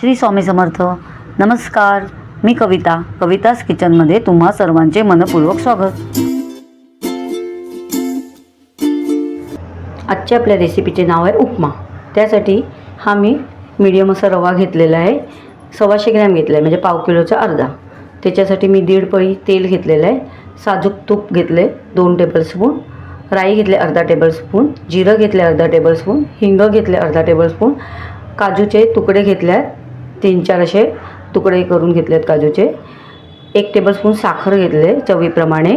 श्री स्वामी समर्थ. नमस्कार. मी कविता. कवितास किचनमध्ये तुम्हा सर्वांचे मनपूर्वक स्वागत. आजच्या आपल्या रेसिपीचे नाव आहे उपमा. त्यासाठी हा मी मीडियम असा रवा घेतलेला आहे. सव्वाशे ग्रॅम घेतला आहे म्हणजे पाव किलोचा अर्धा. त्याच्यासाठी मी दीड पळी तेल घेतलेलं आहे. साजूक तूप घेतले दोन टेबलस्पून राई घेतले अर्धा टेबलस्पून जिरं घेतले अर्धा टेबलस्पून हिंग घेतले अर्धा टेबलस्पून काजूचे तुकडे घेतले आहेत तीन चार असे तुकडे करून घेतले आहेत काजूचे. एक टेबलस्पून साखर घेतले चवीप्रमाणे.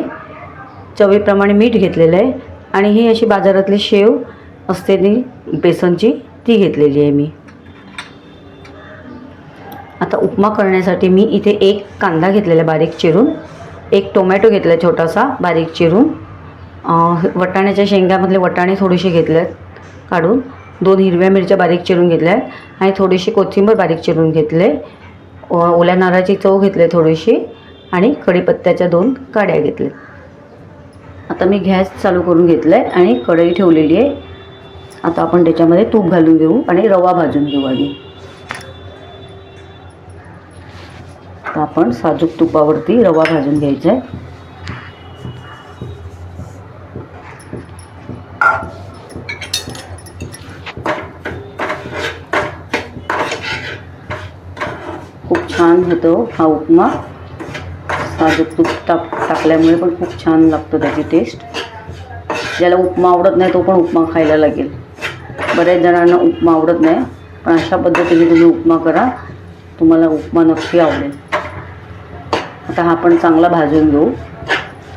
चवीप्रमाणे मीठ घेतलेलं आहे. आणि ही अशी बाजारातली शेव असते ती बेसनची ती घेतलेली आहे मी. आता उपमा करण्यासाठी मी इथे एक कांदा घेतलेला आहे बारीक चिरून. एक टोमॅटो घेतला आहे छोटासा बारीक चिरून. वटाण्याच्या शेंगामधले वटाणे थोडेसे घेतले आहेत काढून. दोन हिरव्या मिरच्या बारीक चिरून घेतल्या आहेत आणि थोडीशी कोथिंबीर बारीक चिरून घेतले. ओ- ओल्या नारळाची चव घेतली थोडीशी आणि कढीपत्त्याच्या दोन काड्या घेतल्या. आता मी गॅस चालू करून घेतला आहे आणि कढई ठेवलेली आहे. आता आपण त्याच्यामध्ये तूप घालून घेऊ आणि रवा भाजून घेऊ आधी. आता आपण साजूक तुपावरती रवा भाजून घ्यायचा आहे खूप छान होतो हा उपमा. साधं तूप टाक टाकल्यामुळे पण खूप छान लागतो त्याची टेस्ट ज्याला उपमा आवडत नाही तो पण उपमा खायला लागेल. बऱ्याच जणांना उपमा आवडत नाही पण अशा पद्धतीने तुम्ही उपमा करा. तुम्हाला उपमा नक्की आवडेल. आता हा आपण चांगला भाजून घेऊ.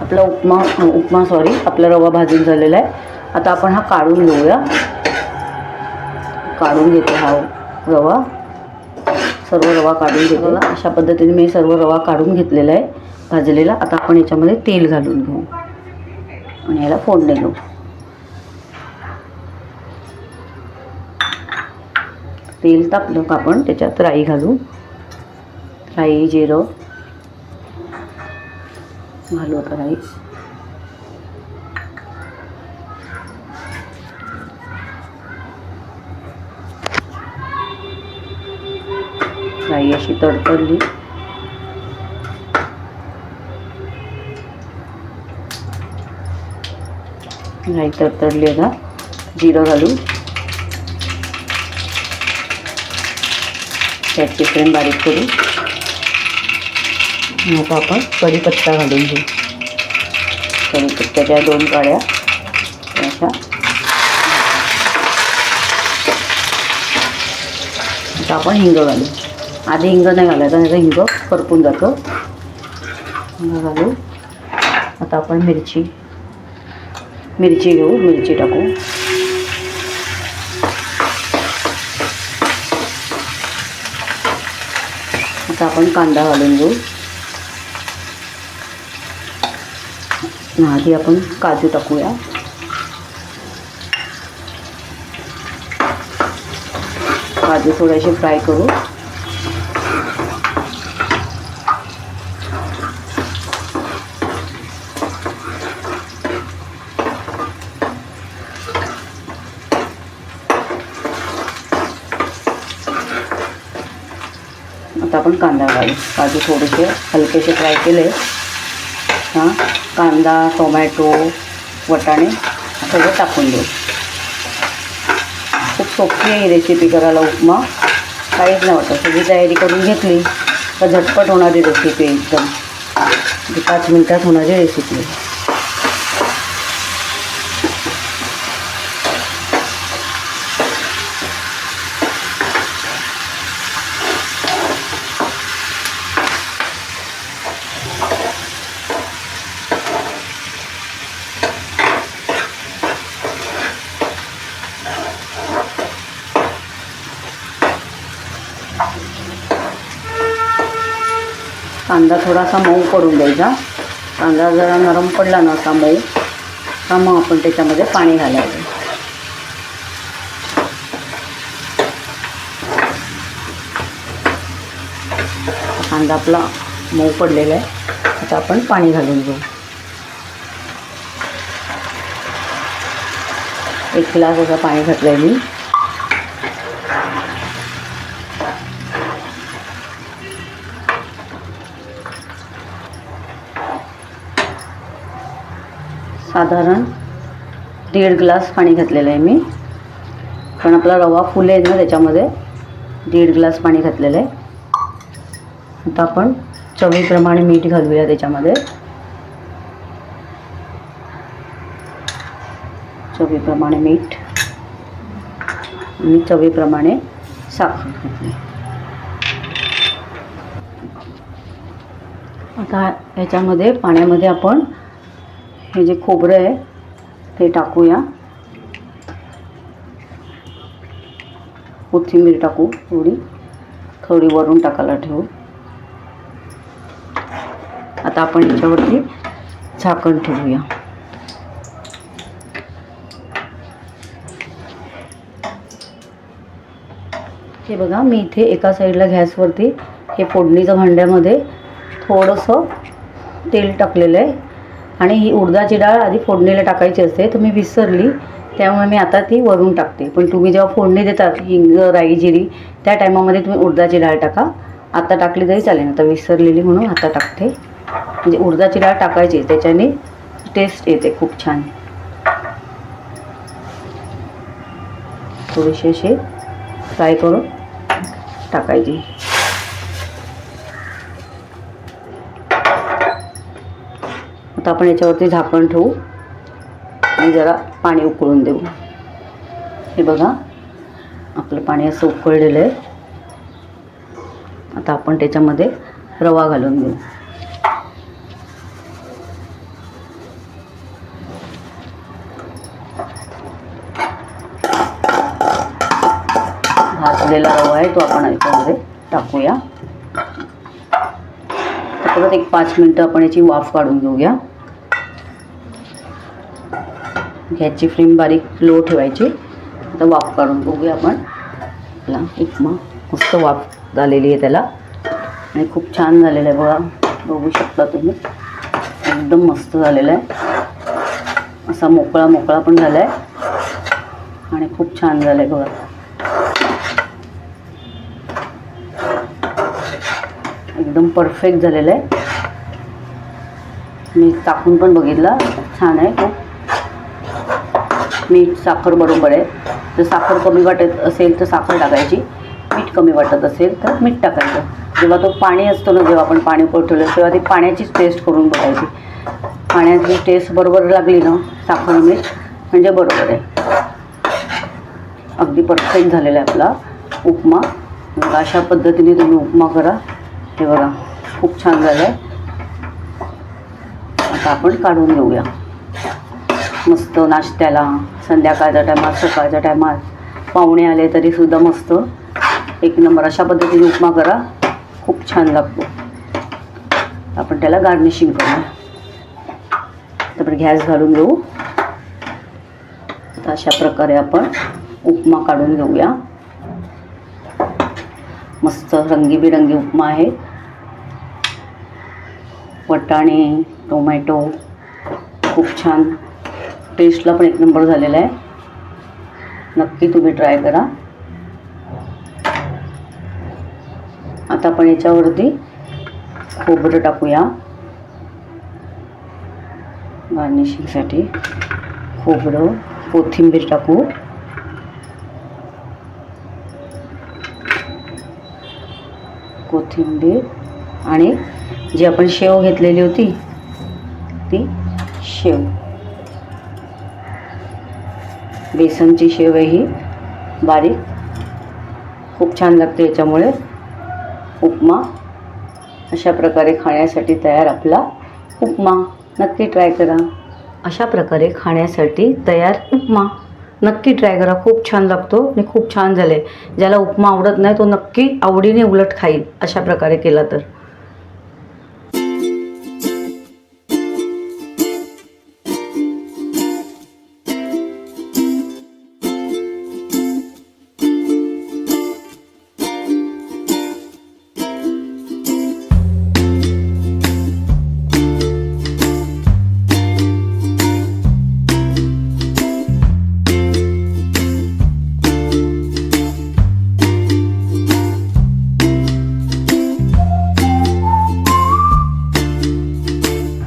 आपला उपमा उपमा सॉरी आपला रवा भाजून झालेला आहे. आता आपण हा काढून घेऊया. काढून घेतो हा रवा. सर्व रवा काढून घेतलेला. अशा पद्धतीने मी सर्व रवा काढून घेतलेला आहे. भाजलेला. आता आपण याच्यामध्ये तेल घालून घेऊ. आणि याला फोडणे घेऊ तेल तापलं का आपण? त्याच्यात राई घालू. राई जिरं. घालू आता राई. राई अशी तडतडली. नाही तडतडली ना जिरं घालू त्याची फ्लेम बारीक करू मग आपण कढीपत्ता घालून घेऊ. कढीपत्त्याच्या दोन काळ्या अशा. आता आपण हिंग घालू. आधी हिंग नाही घालायचं नाही तर हिंग करपून जातं. हिंग घालू आता आपण मिरची मिरची घेऊ मिरची टाकू. आता आपण कांदा घालून घेऊ. आधी आपण काजू टाकूया. काजू थोडेसे फ्राय करू आता आपण कांदा घालू. काजू थोडेसे हलकेसे फ्राय केले. हां कांदा टोमॅटो वटाणे सगळं टाकून देऊ. खूप सोपी आहे ही रेसिपी करायला उपमा. काहीच नाही वाटत. सगळी तयारी करून घेतली. तर झटपट होणारी रेसिपी एकदम. पाच मिनटात होणारी रेसिपी कांदा थोडासा मऊ पडून द्यायचा. कांदा जरा नरम पडला ना असा मऊ का मग आपण त्याच्यामध्ये पाणी घालायचं. कांदा आपला मऊ पडलेला आहे. आता आपण पाणी घालून घेऊ. एक ग्लास असं पाणी घातलं आहे मी. साधारण दीड ग्लास पाणी घातलेलं आहे मी. पण आपला रवा फुलेल ना त्याच्यामध्ये. दीड ग्लास पाणी घातलेलं आहे. आता आपण चवीप्रमाणे मीठ घालूया त्याच्यामध्ये. चवीप्रमाणे मीठ. आणि चवीप्रमाणे साखर घातली. आता याच्यामध्ये पाण्यामध्ये आपण हे जे खोबरं आहे ते टाकूया. कोथिंबीर टाकू थोडी. थोडी वरून टाकायला ठेवू. आता आपण याच्यावरती झाकण ठेवूया. हे बघा मी इथे एका साईडला गॅसवरती हे फोडणीचं भांड्यामध्ये थोडंसं तेल टाकलेलं आहे. आणि ही उडदाची डाळ आधी फोडणीला टाकायची असते. तर मी विसरली. त्यामुळे मी आता ती वरून टाकते. पण तुम्ही जेव्हा फोडणी देतात हिंग राई जिरी त्या टायमामध्ये तुम्ही उडदाची डाळ टाका. आता टाकली तरी चालेल. आता विसरलेली म्हणून आता टाकते. म्हणजे उडदाची डाळ टाकायची. त्याच्याने टेस्ट येते खूप छान. थोडेसे असे फ्राय करून टाकायची. आता आपण याच्यावरती झाकण ठेवू. आणि जरा पाणी उकळून देऊ. हे बघा आपलं पाणी असं उकळलेलं आहे. आता आपण त्याच्यामध्ये रवा घालून देऊ भाजलेला रवा आहे तो आपण याच्यामध्ये टाकूया. परत एक पाच मिनटं आपण याची वाफ काढून घेऊया. ह्याची फ्लेम बारीक लो ठेवायची. आता वाफ काढून बघूया आपण. आपला उपमा मस्त वाफ झालेली आहे त्याला. आणि खूप छान झालेलं आहे बघा. बघू शकता तुम्ही. एकदम मस्त झालेला आहे. असा मोकळा मोकळा पण झाला आहे आणि खूप छान झालं आहे बघा. एकदम परफेक्ट झालेलं आहे. मी टाकून पण बघितला. छान आहे. खूप मीठ साखर बरोबर आहे. जर साखर कमी वाटत असेल तर साखर टाकायची. मीठ कमी वाटत असेल तर मीठ टाकायचं. जेव्हा तो पाणी असतो ना जेव्हा आपण पाणी ठेवलं तेव्हा ती पाण्याचीच टेस्ट करून बघायची. पाण्याची टेस्ट बरोबर लागली ना साखर मीठ म्हणजे बरोबर आहे. अगदी परफेक्ट झालेला आहे आपला उपमा. मग अशा पद्धतीने तुम्ही उपमा करा. हे बघा खूप छान झालं आहे आता आपण काढून घेऊया. मस्त नाश्त्याला संध्याकाळच्या टायमात सकाळच्या टायमात पाहुणे आले तरीसुद्धा मस्त. एक नंबर अशा पद्धतीने उपमा करा. खूप छान लागतो. आपण त्याला गार्निशिंग करूया. तर गॅस घालून घेऊ. तर अशा प्रकारे आपण उपमा काढून घेऊया. मस्त रंगीबिरंगी उपमा आहे. वटाणे टोमॅटो खूप छान. टेस्टला पण एक नंबर झालेला आहे. नक्की तुम्ही ट्राय करा. आता आपण याच्यावरती खोबरं टाकूया. गार्निशिंगसाठी खोबरं कोथिंबीर टाकू. कोथिंबीर आणि जी आपण शेव घेतलेली होती ती शेव. बेसनची शेव ही बारीक. खूप छान लागते याच्यामुळे. उपमा अशा प्रकारे खाण्यासाठी तयार आपला उपमा. नक्की ट्राय करा. अशा प्रकारे खाण्यासाठी तयार उपमा. नक्की ट्राय करा. खूप छान लागतो आणि खूप छान झाले ज्याला उपमा आवडत नाही तो नक्की आवडीने उलट खाईल अशा प्रकारे केला तर.